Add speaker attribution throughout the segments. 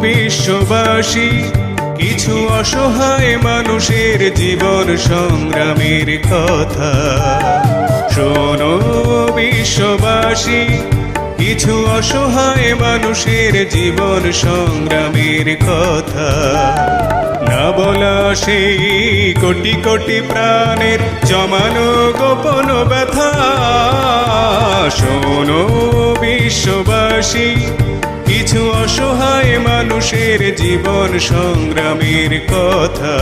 Speaker 1: বিশ্ববাসী, কিছু অসহায় মানুষের জীবন সংগ্রামের কথা। শোনো বিশ্ববাসী, কিছু অসহায় মানুষের জীবন সংগ্রামের কথা। না বলা সেই কোটি কোটি প্রাণের জমানো গোপন ব্যথা। শোনো বিশ্ববাসী কিছু অসহায় মানুষের জীবন সংগ্রামের কথা।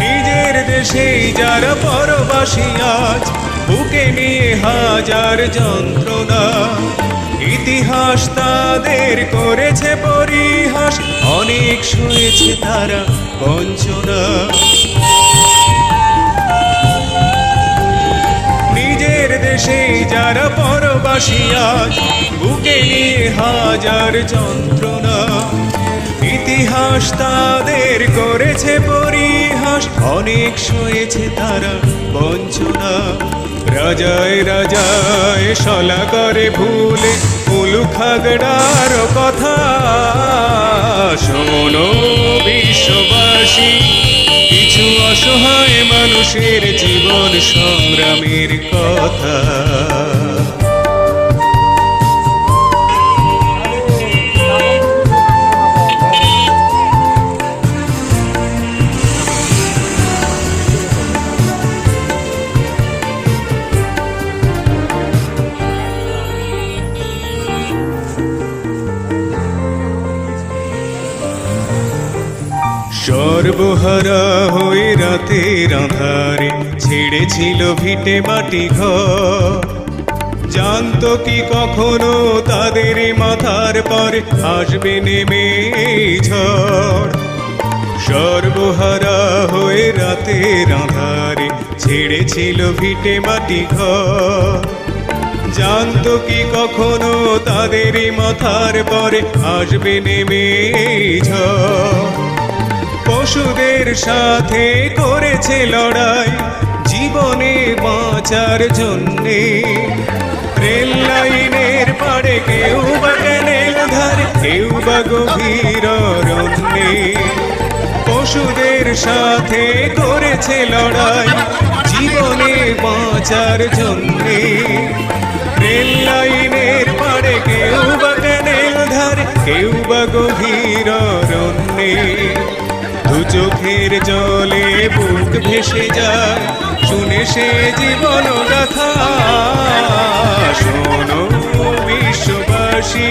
Speaker 1: নিজের দেশেই যারা পরবাসী আজ, বুকে নিয়ে হাজার যন্ত্রণা। ইতিহাস তাদের করেছে পরিহাস। অনেক শুয়েছে তারা বঞ্চনা। নিজের দেশে যারা পরবাসী আজ, বুকে নিয়ে হাজার যন্ত্রণা। ইতিহাস তাদের করেছে পরিহাস, অনেক শুয়েছে তারা বঞ্চনা। রাজায় রাজায় সলা করে ভুলে খাগড়ার কথা। শোনো বিশ্ববাসী কিছু অসহায় মানুষের জীবন সংগ্রামের কথা। সর্বহারা হয়ে রাতের আধারে ছেড়েছিল ভিটে মাটি ঘর। জানতো কি কখনো তাদের মাথার পর আসবে নেমে ঝড়। সর্বহারা হয়ে রাতের আধারে ছেড়েছিল ভিটে মাটি ঘর। জানতো কি কখনো তাদের মাথার পরে আসবে নেমে ঝড়। পশুদের সাথে করেছে লড়াই জীবনে বাঁচার জন্যে। রেল লাইনের পাড়ে কেউ বা ক্যানেল ধারে, কেউ বা গভীর অরণ্যে। পশুদের সাথে করেছে লড়াই জীবনে বাঁচার জন্যে। রেল লাইনের পাড়ে কেউ বা ক্যানেল ধারে, কেউ বা গভীর অরণ্যে। চোখের জলে বুক ভেসে যায়, শুনে সে জীবন গাথা শোনো বিশ্ববাসী,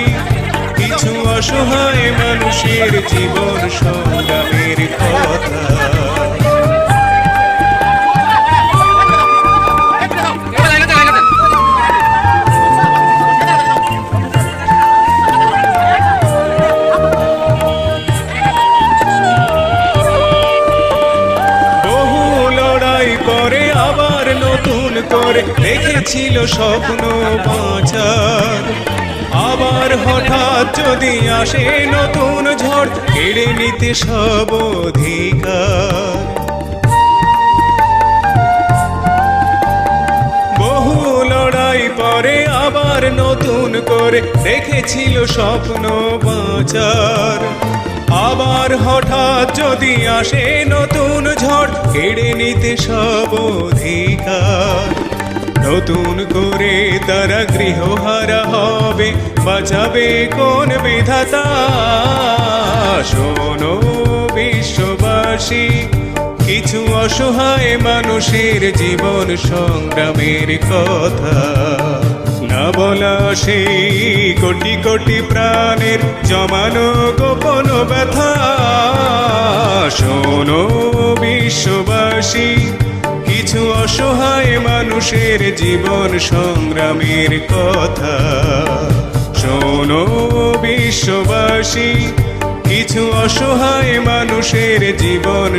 Speaker 1: কিছু অসহায় মানুষের জীবন সংগ্রামের কথা। করে দেখেছিল স্বপ্ন বাঁচার আবার হঠাৎ যদি আসে নতুন ঝড়, কেড়ে নিতে সব অধিকার। বহু লড়াই পরে আবার নতুন করে দেখেছিল স্বপ্ন বাঁচার আবার হঠাৎ যদি আসে নতুন ঝড়, কেড়ে নিতে সব অধিকার। নতুন করে তারা গৃহহারা হবে, বাঁচাবে কোন বিধাতা? শোনো বিশ্ববাসী, কিছু অসহায় মানুষের জীবন সংগ্রামের কথা। না বলা সেই কোটি কোটি প্রাণের জমানো অসহায় মানুষের জীবন সংগ্রামের কথা। শোনো বিশ্ববাসী কিছু অসহায় মানুষের জীবন